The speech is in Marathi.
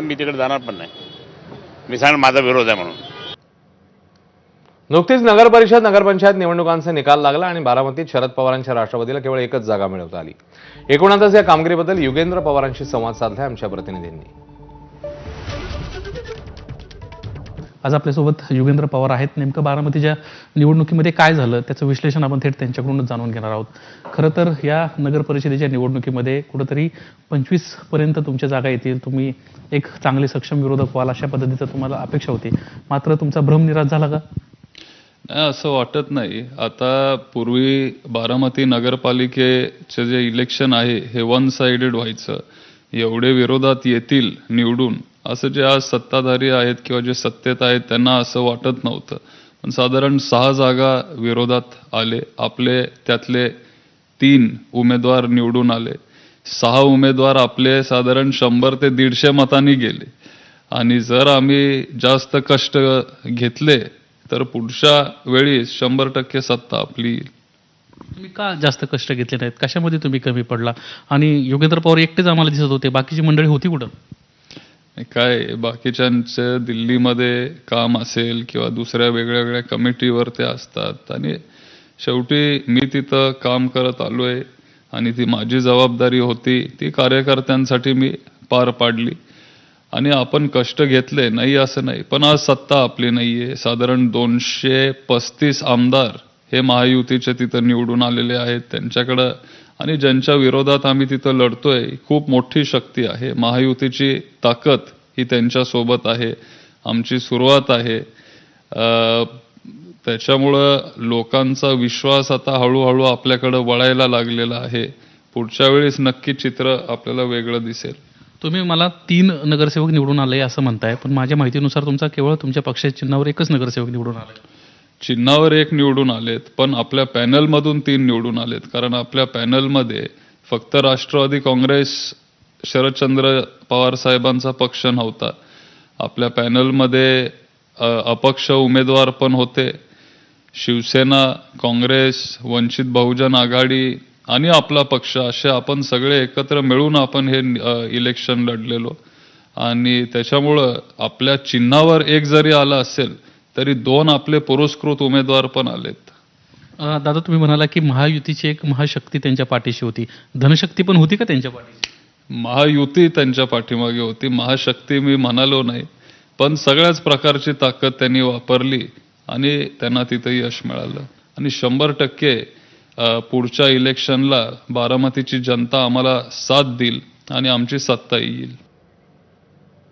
मी तिकडे जाणार पण नाही. मी सांग माझा विरोध आहे म्हणून. नुकतीच नगर परिषद नगरपंचायत निवडणुकांचा निकाल लागला आणि बारामतीत शरद पवारांच्या राष्ट्रवादीला केवळ एकच जागा मिळवता आली. एकूणातच या कामगिरीबद्दल युगेंद्र पवारांशी संवाद साधला आमच्या प्रतिनिधींनी. आज आपल्यासोबत युगेंद्र पवार आहेत. नेमकं बारामतीच्या निवडणुकीमध्ये काय झालं त्याचं विश्लेषण आपण थेट त्यांच्याकडूनच जाणून घेणार आहोत. खरं तर या नगर परिषदेच्या निवडणुकीमध्ये कुठंतरी पंचवीसपर्यंत तुमच्या जागा येतील. तुम्ही एक चांगले सक्षम विरोधक व्हाल अशा पद्धतीचं तुम्हाला अपेक्षा होती. मात्र तुमचा भ्रम निराश झाला का? नाही असं वाटत नाही. आता पूर्वी बारामती नगरपालिकेचे जे इलेक्शन आहे हे वन साइडेड व्हायचं. एवढे विरोधात येतील निवडून. असं जे आज सत्ताधारी आहेत किंवा जे सत्तेत आहेत त्यांना असं वाटत नव्हतं. पण साधारण सहा जागा विरोधात आले. आपले त्यातले तीन उमेदवार निवडून आले. सहा उमेदवार आपले साधारण शंभर ते दीडशे मतांनी गेले. आणि जर आम्ही जास्त कष्ट घेतले तर पुढच्या वेळी शंभर टक्के सत्ता आपली येईल. तुम्ही का जास्त कष्ट घेतले नाहीत? कशामध्ये तुम्ही कमी पडला? आणि योगेंद्र पवार एकटेच आम्हाला दिसत होते. बाकीची मंडळी होती कुठं? काय बाकीच्यांचं दिल्लीमध्ये काम असेल किंवा दुसऱ्या वेगळ्या वेगळ्या कमिटीवर ते असतात. आणि शेवटी मी तिथं काम करत आलोय आणि ती माझी जबाबदारी होती. ती कार्यकर्त्यांसाठी मी पार पाडली. आणि आपण कष्ट घेतले नाही असं नाही. पण आज सत्ता आपली नाहीये. साधारण दोनशे पस्तीस आमदार हे महायुतीचे तिथं निवडून आलेले आहेत. त्यांच्याकडं आणि ज्यांच्या विरोधात आम्ही तिथं लढतोय खूप मोठी शक्ती आहे. महायुतीची ताकद ही त्यांच्यासोबत आहे. आमची सुरुवात आहे. त्याच्यामुळं लोकांचा विश्वास आता हळूहळू आपल्याकडं वळायला लागलेला आहे. पुढच्या वेळेस नक्की चित्र आपल्याला वेगळं दिसेल. तुम्ही मला तीन नगरसेवक निवडून आले असं म्हणताय पण माझ्या माहितीनुसार तुमचा केवळ तुमच्या पक्षाच्या चिन्हावर एकच नगरसेवक निवडून आलाय. चिन्हावर एक निवडून आलेत पण आपल्या पॅनलमधून तीन निवडून आलेत. कारण आपल्या पॅनलमध्ये फक्त राष्ट्रवादी काँग्रेस शरदचंद्र पवार साहेबांचा पक्ष नव्हता. आपल्या पॅनलमध्ये अपक्ष उमेदवार पण होते. शिवसेना काँग्रेस वंचित बहुजन आघाडी आणि आपला पक्ष असे आपण सगळे एकत्र मिळून आपण हे इलेक्शन लढलेलो. आणि त्याच्यामुळं आपल्या चिन्हावर एक जरी आला असेल तरी दोन आपले पुरस्कृत उमेदवार पण आलेत. दादा तुम्ही म्हणाला की महायुतीची एक महाशक्ती त्यांच्या पाठीशी होती. धनशक्ती पण होती का त्यांच्या पाठीशी? महायुती त्यांच्या पाठीमागे होती. महाशक्ती मी म्हणालो नाही पण सगळ्याच प्रकारची ताकद त्यांनी वापरली आणि त्यांना तिथं यश मिळालं. आणि शंभर टक्के पुढच्या इलेक्शनला बारामतीची जनता आम्हाला साथ देईल आणि आमची सत्ता येईल.